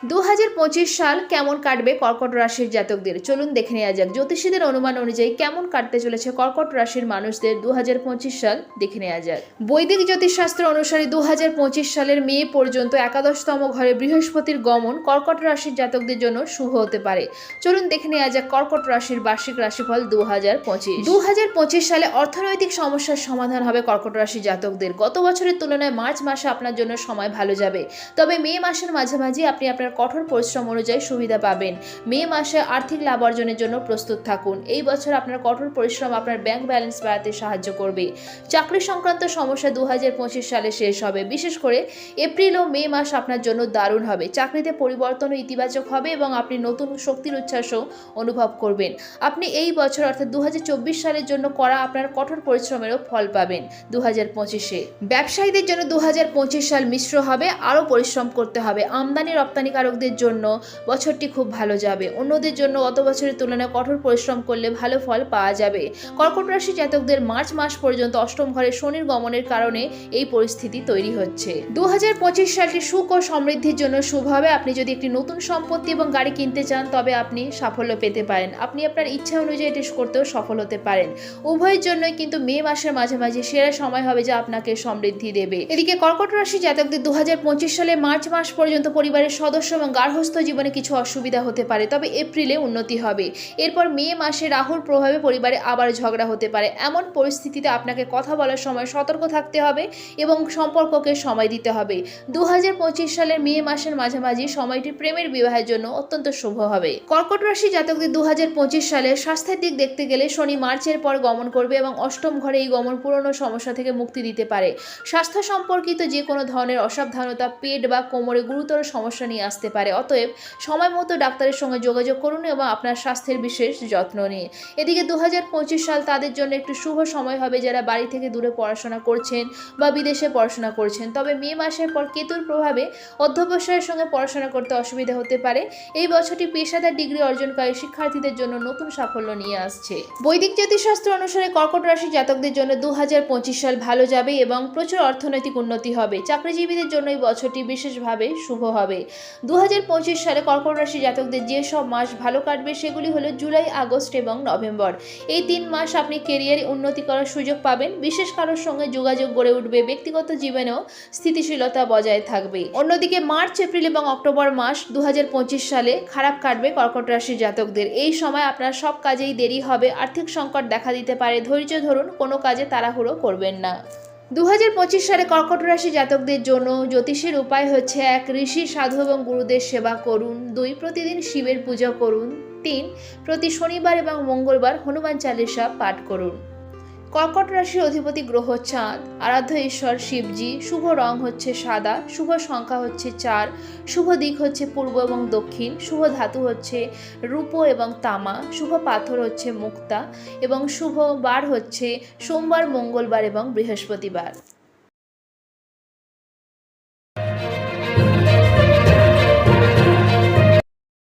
দু হাজার পঁচিশ সাল কেমন কাটবে কর্কট রাশির জাতকদের? চলুন দেখে নেওয়া যাক। জ্যোতিষীদের অনুমান অনুযায়ী কেমন কাটতে চলেছে কর্কট রাশির মানুষদের দু হাজার পঁচিশ সাল? দেখে নেওয়া যাক। বৈদিক জ্যোতিষশাস্ত্র অনুসারে দু হাজার পঁচিশ সালের মে পর্যন্ত একাদশতম ঘরে বৃহস্পতির গমন কর্কট রাশির জাতকদের জন্য শুভ হতে পারে। চলুন দেখে নেওয়া যাক কর্কট রাশির বার্ষিক রাশিফল দু হাজার পঁচিশ। দু হাজার পঁচিশ সালে অর্থনৈতিক সমস্যার সমাধান হবে কর্কট রাশি জাতকদের। গত বছরের তুলনায় মার্চ মাসে আপনার জন্য সময় ভালো যাবে। তবে মে মাসের মাঝামাঝি আপনি আপনার কঠোর পরিশ্রম অনুযায়ী সুবিধা পাবেন। মে মাসে আর্থিক লাভ অর্জনের জন্য প্রস্তুত থাকুন। এই বছর আপনার কঠোর পরিশ্রম আপনার ব্যাংক ব্যালেন্স বাড়াতে সাহায্য করবে। চাকরি সংক্রান্ত সমস্যা দু সালে শেষ হবে। বিশেষ করে এপ্রিল ও মে মাস আপনার জন্য দারুণ হবে। চাকরিতে পরিবর্তন ইতিবাচক হবে এবং আপনি নতুন শক্তির উচ্ছ্বাসও অনুভব করবেন। আপনি এই বছর অর্থাৎ দু হাজার চব্বিশ সালের জন্য করা আপনার কঠোর পরিশ্রমেরও ফল পাবেন দু হাজার পঁচিশে। ব্যবসায়ীদের জন্য দু হাজার পঁচিশ সাল মিশ্র হবে। আরও পরিশ্রম করতে হবে। আমদানি রপ্তানিকারকদের জন্য বছরটি খুব ভালো যাবে। অন্যদের জন্য গত বছরের তুলনায় কঠোর পরিশ্রম করলে ভালো ফল পাওয়া যাবে। কর্কট রাশি জাতকদের মার্চ মাস পর্যন্ত অষ্টম ঘরে শনির গমনের কারণে এই পরিস্থিতি তৈরি হচ্ছে। দু সালটি সুখ ও সমৃদ্ধির জন্য শুভ হবে। আপনি যদি একটি নতুন সম্পত্তি এবং গাড়ি কিনতে চান, তবে আপনি সাফল্য পেতে পারেন। আপনি আপনার ইচ্ছা অনুযায়ী এটি করতেও সফল হতে পারেন। উভয়ের জন্যই কিন্তু মে মাসের মাঝামাঝি সেরা সময় হবে যা আপনাকে সমৃদ্ধি দেবে। এদিকে কর্কট রাশি জাতকদের দু হাজার পঁচিশ সালে মার্চ মাস পর্যন্ত পরিবারের সদস্য এবং গার্হস্থ্য জীবনে কিছু অসুবিধা হতে পারে, তবে এপ্রিলে উন্নতি হবে। এরপর মে মাসে রাহুর প্রভাবে পরিবারে আবার ঝগড়া হতে পারে। এমন পরিস্থিতিতে আপনাকে কথা বলার সময় সতর্ক থাকতে হবে এবং সম্পর্ককে সময় দিতে হবে। দু হাজার পঁচিশ সালের মে মাসের মাঝামাঝি সময়টি প্রেমের বিবাহের জন্য অত্যন্ত শুভ হবে। কর্কট রাশি জাতকদের দু সালে স্বাস্থ্যের দিক দেখতে গেলে শনি মার্চের পর গমন করবে এবং অষ্টম ঘরে এই গমন পুরনো সমস্যা থেকে মুক্তি দিতে পারে। স্বাস্থ্য সম্পর্কিত যে কোনো ধরনের অসাবধানতা, পেট বা কোমরে গুরুতর সমস্যা নিয়ে আসতে পারে। অতএব সময় মতো ডাক্তারের সঙ্গে যোগাযোগ করুন এবং আপনার স্বাস্থ্যের বিশেষ যত্ন নিন। এদিকে দু হাজার পঁচিশ সাল তাদের জন্য একটি শুভ সময় হবে যারা বাড়ি থেকে দূরে পড়াশোনা করছেন বা বিদেশে পড়াশোনা করছেন। তবে মে মাসের পর কেতুর প্রভাবে অধ্যবসায়ের সঙ্গে পড়াশোনা করতে অসুবিধা হতে পারে। এই বছরটি পেশাদার ডিগ্রি অর্জনকারী শিক্ষার্থীদের জন্য নতুন সাফল্য নিয়ে আসছে। বৈদিক জ্যোতিষশাস্ত্র অনুসারে কর্কট রাশি জাতকদের জন্য দু হাজার পঁচিশ সাল ভালো যাবে এবং প্রচুর অর্থনৈতিক উন্নতি হবে। চাকরিজীবীদের জন্য এই বছরটি বিশেষভাবে শুভ হবে। দু হাজার পঁচিশ সালে কর্কট রাশি জাতকদের যে সব মাস ভালো কাটবে সেগুলি হলো জুলাই, আগস্ট এবং নভেম্বর। এই তিন মাস আপনি কেরিয়ারে উন্নতি করার সুযোগ পাবেন। বিশেষ কারোর সঙ্গে যোগাযোগ গড়ে উঠবে, ব্যক্তিগত জীবনেও স্থিতিশীলতা বজায় থাকবে। অন্যদিকে মার্চ, এপ্রিল এবং অক্টোবর মাস দু হাজার পঁচিশ সালে খারাপ কাটবে কর্কট রাশির জাতকদের। এই সময় আপনার সব কাজেই দেরি হবে, আর্থিক সংকট দেখা দিতে পারে। ধৈর্য ধরুন, কোনো কাজে তাড়াহুড়ো করবেন না। দু হাজার পঁচিশ সালে কর্কট রাশি জাতকদের জন্য জ্যোতিষের উপায় হচ্ছে এক ঋষি, সাধু এবং গুরুদের সেবা করুন। দুই, প্রতিদিন শিবের পূজা করুন। তিন, প্রতি শনিবার এবং মঙ্গলবার হনুমান চালিসা পাঠ করুন। কর্কট রাশির অধিপতি গ্রহ চাঁদ। আরাধ্য ঈশ্বর শিবজি, শুভ রং হচ্ছে সাদা, শুভ সংখ্যা হচ্ছে চার, শুভ দিক হচ্ছে পূর্ব এবং দক্ষিণ, শুভ ধাতু হচ্ছে রূপ এবং তামা, শুভ পাথর হচ্ছে মুক্তা এবং শুভ বার হচ্ছে সোমবার, মঙ্গলবার এবং বৃহস্পতিবার।